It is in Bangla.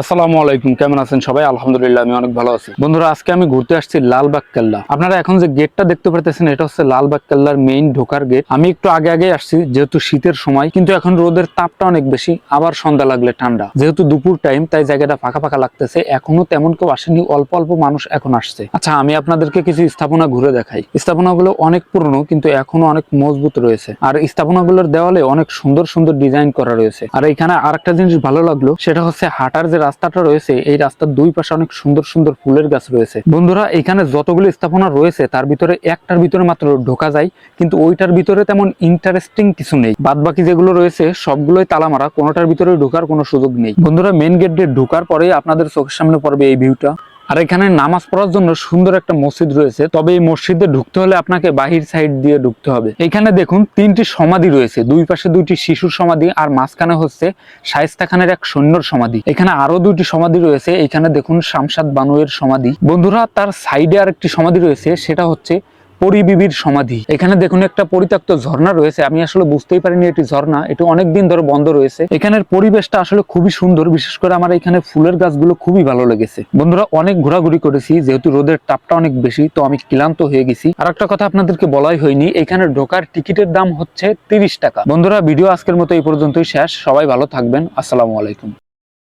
আসসালামু আলাইকুম, কেমন আছেন সবাই? আলহামদুলিল্লাহ, আমি অনেক ভালো আছি। বন্ধুরা, আজকে আমি ঘুরতে আসছি লালবাগ কেল্লা। আপনারা এখন যে গেটটা দেখতে পারতেছেন, এটা হচ্ছে লালবাগ কেল্লার মেইন ঢোকার গেট আমি একটু আগে আগে আসছি, যেহেতু শীতের সময়, কিন্তু এখন রোদের তাপটা অনেক বেশি, আবার সন্ধ্যা লাগলে ঠান্ডা। যেহেতু দুপুর টাইম তাই জায়গাটা ফাঁকা ফাঁকা লাগতেছে, এখনও তেমন কেউ আসেনি, অল্প অল্প মানুষ এখন আসছে। আচ্ছা আমি আপনাদেরকে কিছু স্থাপনা ঘুরে দেখাই। স্থাপনাগুলো অনেক পুরনো, কিন্তু এখনও অনেক মজবুত রয়েছে। আর স্থাপনাগুলোর দেওয়ালে অনেক সুন্দর সুন্দর ডিজাইন করা রয়েছে। আর এখানে আরেকটা জিনিস ভালো লাগল, সেটা হচ্ছে হাঁটার যে রাস্তাটা রয়েছে, এই রাস্তার দুই পাশে অনেক সুন্দর সুন্দর ফুলের গাছ রয়েছে। বন্ধুরা, এখানে যতগুলো স্থাপনা রয়েছে, তার ভিতরে একটার ভিতরে মাত্র ঢোকা যায়, কিন্তু ওইটার ভিতরে তেমন ইন্টারেস্টিং কিছু নেই। বাদ বাকি যেগুলো রয়েছে, সবগুলোই তালা মারা কোনোটার ভিতরে ঢোকার কোনো সুযোগ নেই। বন্ধুরা মেন গেট দিয়ে ঢোকার পরে আপনাদের চোখের সামনে পড়বে এই ভিউটা আর এখানে নামাজ পড়ার জন্য সুন্দর একটা মসজিদ রয়েছে, তবে এই মসজিদে ঢুকতে হলে আপনাকে বাহির সাইড দিয়ে ঢুকতে হবে। এখানে দেখুন তিনটি সমাধি রয়েছে, দুই পাশে দুইটি শিশুর সমাধি আর মাঝখানে হচ্ছে শায়স্তা খানের এক সৈন্যর সমাধি। এখানে আরও দুইটি সমাধি রয়েছে, এখানে দেখুন শামসাদ বানুয়ের সমাধি। বন্ধুরা, তার সাইডে আর একটি সমাধি রয়েছে, সেটা হচ্ছে পরিবিবির সমাধি। এখানে দেখুন একটা পরিত্যক্ত ঝর্ণা রয়েছে। আমি আসলে বুঝতেই পারিনি এটি ঝর্ণা। এটি অনেক দিন ধরে বন্ধ রয়েছে। এখানের পরিবেশটা আসলে খুবই সুন্দর। বিশেষ করে আমার এখানে ফুলের গাছগুলো খুবই ভালো লেগেছে। বন্ধুরা, অনেক ঘোরাঘুরি করেছি। যেহেতু রোদের তাপটা অনেক বেশি, তো আমি ক্লান্ত হয়ে গেছি। আর একটা কথা আপনাদেরকে বলাই হয়নি, এখানে ঢোকার টিকিটের দাম হচ্ছে তিরিশ টাকা। বন্ধুরা, ভিডিও আজকের মতো এই পর্যন্তই শেষ। সবাই ভালো থাকবেন। আসসালামু আলাইকুম।